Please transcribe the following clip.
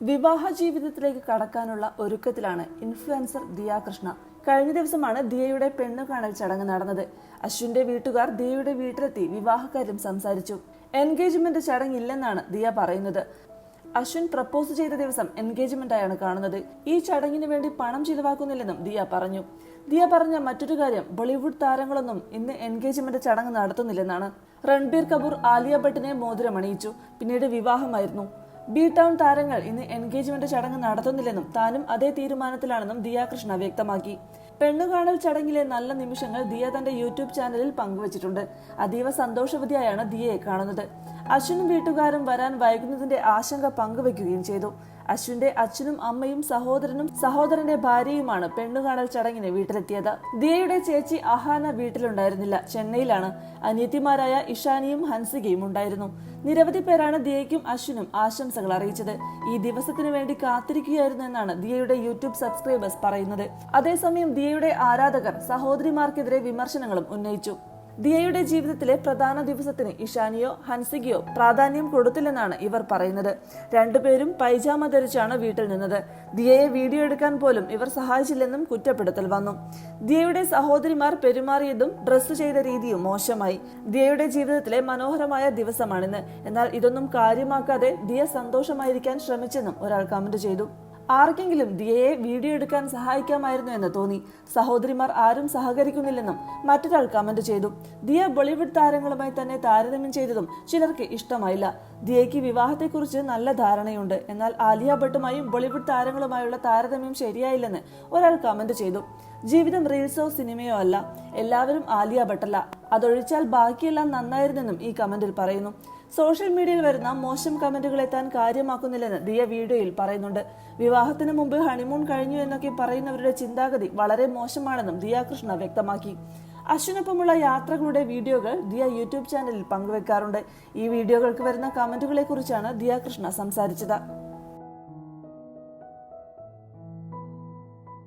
വിവാഹ ജീവിതത്തിലേക്ക് കടക്കാനുള്ള ഒരുക്കത്തിലാണ് ഇൻഫ്ലുവൻസർ ദിയ കൃഷ്ണ കഴിഞ്ഞ ദിവസമാണ് ദിയയുടെ പെണ്ണു കാണൽ ചടങ്ങ് നടന്നത്. അശ്വിന്റെ വീട്ടുകാർ ദിയയുടെ വീട്ടിലെത്തി വിവാഹകാര്യം സംസാരിച്ചു. എൻഗേജ്മെന്റ് ചടങ്ങില്ലെന്നാണ് ദിയ പറയുന്നത്. അശ്വിൻ പ്രപ്പോസ് ചെയ്ത ദിവസം എൻഗേജ്മെന്റ് ആയാണ് കാണുന്നത്. ഈ ചടങ്ങിന് വേണ്ടി പണം ചിലവാക്കുന്നില്ലെന്നും ദിയ പറഞ്ഞു. ദിയ പറഞ്ഞ മറ്റൊരു കാര്യം ബോളിവുഡ് താരങ്ങളൊന്നും ഇന്ന് എൻഗേജ്മെന്റ് ചടങ്ങ് നടത്തുന്നില്ലെന്നാണ്. രൺബീർ കപൂർ ആലിയ ഭട്ടിനെ മോതിരമണിയിച്ചു. പിന്നീട് വിവാഹമായിരുന്നു. ബി ടൗൺ താരങ്ങൾ ഇന്ന് എൻഗേജ്മെന്റ് ചടങ്ങ് നടത്തുന്നില്ലെന്നും താനും അതേ തീരുമാനത്തിലാണെന്നും ദിയ കൃഷ്ണ വ്യക്തമാക്കി. പെണ്ണുകാണൽ ചടങ്ങിലെ നല്ല നിമിഷങ്ങൾ ദിയ തന്റെ യൂട്യൂബ് ചാനലിൽ പങ്കുവച്ചിട്ടുണ്ട്. അതീവ സന്തോഷവതിയായാണ് ദിയയെ കാണുന്നത്. അശ്വിനും വീട്ടുകാരും വരാൻ വൈകുന്നതിന്റെ ആശങ്ക പങ്കുവയ്ക്കുകയും ചെയ്തു. അശ്വിന്റെ അച്ഛനും അമ്മയും സഹോദരനും സഹോദരന്റെ ഭാര്യയുമാണ് പെണ്ണുകാണൽ ചടങ്ങിന് വീട്ടിലെത്തിയത്. ദിയയുടെ ചേച്ചി അഹാന വീട്ടിലുണ്ടായിരുന്നില്ല. ചെന്നൈയിലാണ് അനിയത്തിമാരായ ഇഷാനിയും ഹൻസികയും ഉണ്ടായിരുന്നു. നിരവധി പേരാണ് ദിയയ്ക്കും അശ്വിനും ആശംസകൾ അറിയിച്ചത്. ഈ ദിവസത്തിനു വേണ്ടി കാത്തിരിക്കുകയായിരുന്നു എന്നാണ് ദിയയുടെ യൂട്യൂബ് സബ്സ്ക്രൈബേഴ്സ് പറയുന്നത്. അതേസമയം ദിയയുടെ ആരാധകർ സഹോദരിമാർക്കെതിരെ വിമർശനങ്ങളും ഉന്നയിച്ചു. ദിയയുടെ ജീവിതത്തിലെ പ്രധാന ദിവസത്തിന് ഇഷാനിയോ ഹൻസികയോ പ്രാധാന്യം കൊടുത്തില്ലെന്നാണ് ഇവർ പറയുന്നത്. രണ്ടുപേരും പൈജാമ ധരിച്ചാണ് വീട്ടിൽ നിന്നത്. ദിയയെ വീഡിയോ എടുക്കാൻ പോലും ഇവർ സഹായിച്ചില്ലെന്നും കുറ്റപ്പെടുത്തൽ വന്നു. ദിയയുടെ സഹോദരിമാർ പെരുമാറിയതും ഡ്രസ്സ് ചെയ്ത രീതിയും മോശമായി. ദിയയുടെ ജീവിതത്തിലെ മനോഹരമായ ദിവസമാണിന്ന്. എന്നാൽ ഇതൊന്നും കാര്യമാക്കാതെ ദിയ സന്തോഷമായിരിക്കാൻ ശ്രമിച്ചെന്നും ഒരാൾ കമന്റ് ചെയ്തു. ആർക്കെങ്കിലും ദിയയെ വീഡിയോ എടുക്കാൻ സഹായിക്കാമായിരുന്നു എന്ന് തോന്നി. സഹോദരിമാർ ആരും സഹകരിക്കുന്നില്ലെന്നും മറ്റൊരാൾ കമന്റ് ചെയ്തു. ദിയ ബോളിവുഡ് താരങ്ങളുമായി തന്നെ താരതമ്യം ചെയ്തതും ചിലർക്ക് ഇഷ്ടമായില്ല. ദിയയ്ക്ക് വിവാഹത്തെക്കുറിച്ച് നല്ല ധാരണയുണ്ട്. എന്നാൽ ആലിയ ഭട്ടുമായും ബോളിവുഡ് താരങ്ങളുമായുള്ള താരതമ്യം ശരിയായില്ലെന്ന് ഒരാൾ കമന്റ് ചെയ്തു. ജീവിതം റീൽസോ സിനിമയോ അല്ല. എല്ലാവരും ആലിയ ഭട്ടല്ല. അതൊഴിച്ചാൽ ബാക്കിയെല്ലാം നന്നായിരുന്നെന്നും ഈ കമന്റിൽ പറയുന്നു. സോഷ്യൽ മീഡിയയിൽ വരുന്ന മോശം കമന്റുകളെ താൻ കാര്യമാക്കുന്നില്ലെന്ന് ദിയ വീഡിയോയിൽ പറയുന്നുണ്ട്. വിവാഹത്തിന് മുമ്പ് ഹണിമൂൺ കഴിഞ്ഞു എന്നൊക്കെ പറയുന്നവരുടെ ചിന്താഗതി വളരെ മോശമാണെന്നും ദിയ കൃഷ്ണ വ്യക്തമാക്കി. അശ്വിനൊപ്പമുള്ള യാത്രകളുടെ വീഡിയോകൾ ദിയ യൂട്യൂബ് ചാനലിൽ പങ്കുവെക്കാറുണ്ട്. ഈ വീഡിയോകൾക്ക് വരുന്ന കമന്റുകളെ കുറിച്ചാണ് ദിയ കൃഷ്ണ സംസാരിച്ചത്.